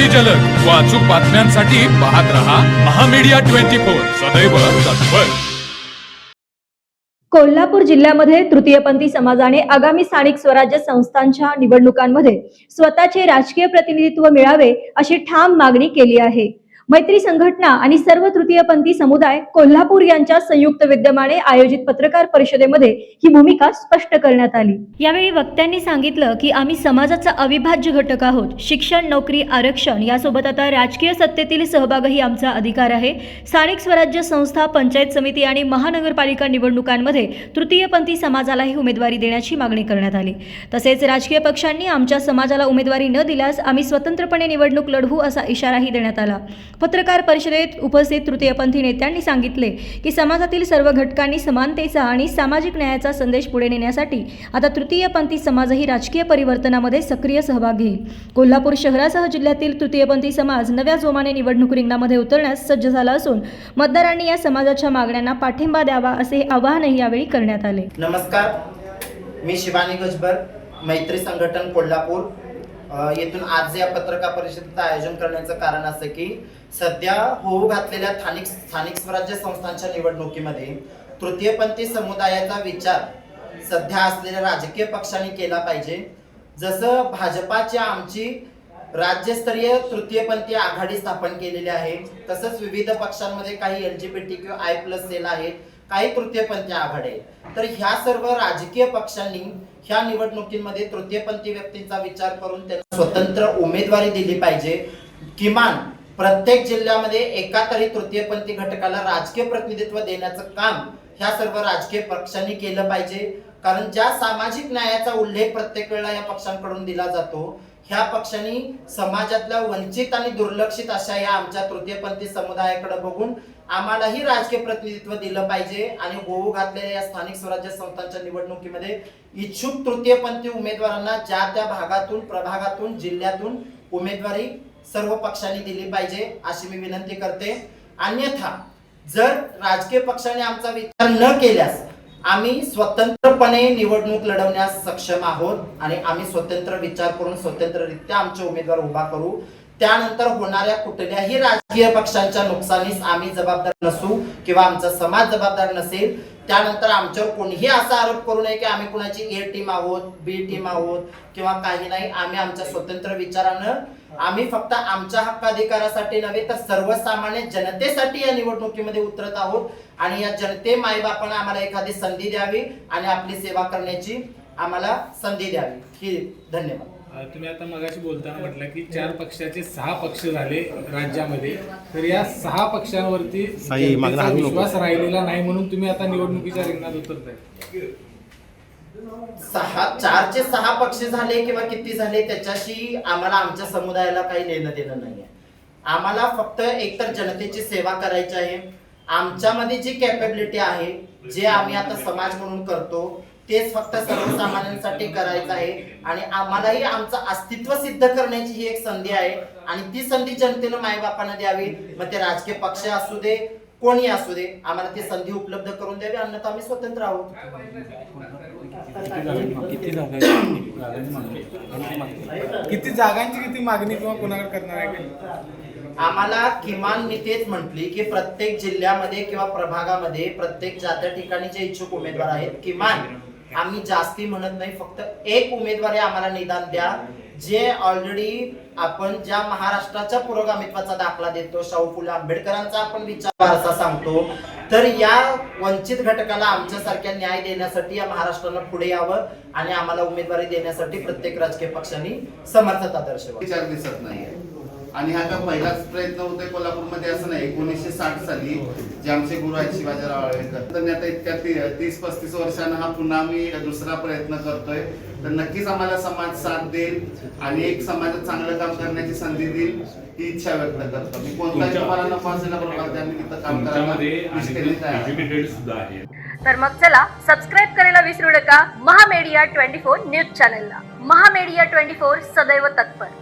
अगदी जलद. व अचूक बातम्यांसाठी पाहत रहा महामीडिया ट्वेंटी फोर. सदैव तत्पर. कोल्हापूर जिल्ह्यामध्ये तृतीयपंथी समाजाने आगामी स्थानिक स्वराज्य संस्थांच्या निवडणुकांमध्ये स्वतःचे राजकीय प्रतिनिधित्व मिळावे अशी ठाम मागणी केली आहे. मैत्री संघटना आणि सर्व तृतीयपंथी समुदाय कोल्हापूर यांच्या संयुक्त विद्यमाने आयोजित पत्रकार परिषदेमध्ये ही भूमिका स्पष्ट करण्यात आली. यावेळी वक्त्यांनी सांगितलं की आम्ही समाजाचा अविभाज्य घटक आहोत. शिक्षण नोकरी आरक्षण यासोबत आता राजकीय सत्तेतील सहभागही आमचा अधिकार आहे. स्थानिक स्वराज्य संस्था पंचायत समिती आणि महानगरपालिका निवडणुकांमध्ये तृतीयपंथी समाजालाही उमेदवारी देण्याची मागणी करण्यात आली. तसेच राजकीय पक्षांनी आमच्या समाजाला उमेदवारी न दिल्यास आम्ही स्वतंत्रपणे निवडणूक लढवू असा इशाराही देण्यात आला. पत्रकार परिषदेत उपस्थित तृतीयपंथी नेत्यांनी सांगितले की समाजातील सर्व घटकांनी समानतेचा आणि सामाजिक न्यायाचा संदेश पुढे नेण्यासाठी आता तृतीयपंथी समाजही राजकीय परिवर्तनामध्ये सक्रिय सहभाग घेईल. कोल्हापूर शहरासह जिल्ह्यातील तृतीयपंथी समाज नव्या जोमाने निवडणूक रिंगणामध्ये उतरण्यास सज्ज झाला असून मतदारांनी या समाजाच्या मागण्यांना पाठिंबा द्यावा असे आवाहनही यावेळी करण्यात आले. नमस्कार. मी शिवानी गजबर मैत्री संघटन कोल्हापूर. येथून आज या पत्रकार परिषदेचं आयोजन करण्याचं कारण असं की सध्या होऊ घातलेल्या स्थानिक स्थानिक स्वराज्य संस्थांच्या निवडणुकीमध्ये तृतीयपंथी समुदायाचा विचार सध्या असलेल्या राजकीय पक्षांनी केला पाहिजे. जसं भाजपाची आमची राज्यस्तरीय तृतीयपंथी आघाडी स्थापन केलेली आहे तसंच विविध पक्षांमध्ये काही L G B T Q I plus cell आहेत. काही तृतीयपंथी आघाडी तर ह्या सर्व राजकीय पक्षांनी ह्या निवडणुकीमध्ये तृतीयपंथी व्यक्तींचा विचार करून त्यांना स्वतंत्र उमेदवारी दिली पाहिजे. किमान प्रत्येक जिल्ह्यामध्ये एका तरी तृतीयपंथी घटकाला राजकीय प्रतिनिधित्व देण्याचं काम ह्या सर्व राजकीय पक्षांनी केलं पाहिजे. कारण ज्या सामाजिक न्यायाचा उल्लेख प्रत्येक वेळेला या पक्षांकडून दिला जातो ह्या पक्षांनी समाजातल्या वंचित आणि दुर्लक्षित अशा या आमच्या तृतीयपंथी समुदायाकडे बघून आम्हालाही राजकीय प्रतिनिधित्व दिलं पाहिजे आणि होऊ घातलेल्या या स्थानिक स्वराज्य संस्थांच्या निवडणुकीमध्ये इच्छुक तृतीयपंथी उमेदवारांना ज्या त्या भागातून प्रभागातून जिल्ह्यातून उमेदवारी सर्व पक्षांनी दिली पाहिजे अशी मी विनंती करते. अन्यथा जर राजकीय पक्षाने आमचा विचार न केल्यास आम्ही स्वतंत्रपणे निवडणूक लढवण्यास सक्षम आहोत आणि आम्ही स्वतंत्र विचार करून स्वतंत्ररित्या आमचे उमेदवार उभा करू. त्यानंतर होणाऱ्या कुठल्याही राजकीय पक्षांच्या नुकसानीस आम्ही जबाबदार नसू किंवा आमचा समाज जबाबदार नसेल त्यानंतर आमच्यावर कोणीही असा आरोप करू नये की आम्ही कुणाची ए टीम आहोत बी टीम आहोत किंवा काही नाही. आम्ही आमच्या स्वतंत्र विचारानं आम्ही फक्त आमच्या हक्काधिकारासाठी नव्हे तर सर्वसामान्य जनतेसाठी या निवडणुकीमध्ये उतरत आहोत आणि या जनते माईबापानं आम्हाला एखादी संधी द्यावी आणि आपली सेवा करण्याची आम्हाला संधी द्यावी. ही धन्यवाद. तुम्ही आता मगाशी बोलताना म्हटलं की चार पक्षाचे सहा पक्ष झाले राज्यामध्ये. तर या सहा पक्षांवरती. विश्वास राहिलेला नाही म्हणून तुम्ही आता निवडणुकीच्या रिंगणात उतरताय. सहा चारचे सहा पक्ष झाले किंवा किती झाले त्याच्याशी आम्हाला आमच्या समुदायाला काही लेणं देणं नाहीये. आम्हाला फक्त एकतर जनतेची सेवा करायची आहे. आमच्यामध्ये जी कॅपेबिलिटी आहे जे आम्ही आता समाज म्हणून करतो तेच फक्त सर्वसामान्यांसाठी करायचं आहे. आणि आम्हालाही आमचं अस्तित्व सिद्ध करण्याची ही एक संधी आहे. आणि ती संधी जनतेनं मायबापांना द्यावी. मग ते राजकीय पक्ष असू दे कोणी असू दे आम्हाला ती संधी उपलब्ध करून द्यावी. अन्यथा आम्ही स्वतंत्र आहोत. किती जागांची किती मागणी किंवा कोणाकडे करणार आहे? आम्हाला किमान मी तेच म्हटली की प्रत्येक जिल्ह्यामध्ये किंवा प्रभागामध्ये प्रत्येक ज्या त्या ठिकाणी जे इच्छुक उमेदवार आहेत किमान आम्ही जास्ती म्हणत नाही फक्त एक उमेदवारी आम्हाला निदान द्या. जे ऑलरेडी आपण ज्या महाराष्ट्राच्या पुरोगामित्वाचा दाखला देतो शाहू फुले आंबेडकरांचा आपण विचार वारसा सांगतो तर या वंचित घटकाला आमच्यासारख्या न्याय देण्यासाठी या महाराष्ट्राला पुढे यावं आणि आम्हाला उमेदवारी देण्यासाठी प्रत्येक राजकीय पक्षांनी समर्थता दर्शवा विचार दिसत नाही आणि हा काय पहिलाच प्रयत्न होतोय कोल्हापूरमध्ये असं नाही एकोणीसशे साठ साली जे आमचे गुरु आहेत शिवाजीराव आळवेकर तर आता इतक्या तीस पस्तीस वर्षांना हा पुन्हा आम्ही दुसरा प्रयत्न करतोय. तर नक्कीच आम्हाला समाज साथ देईल आणि एक समाजात चांगलं काम करण्याची संधी देईल ही इच्छा व्यक्त करतो. मी कोणताही तुम्हाला काम करायला तर मग चला सबस्क्राईब करायला विसरू नका. महामेडिया ट्वेंटी फोर न्यूज चॅनलला. महामेडिया ट्वेंटी फोर सदैव तत्पर.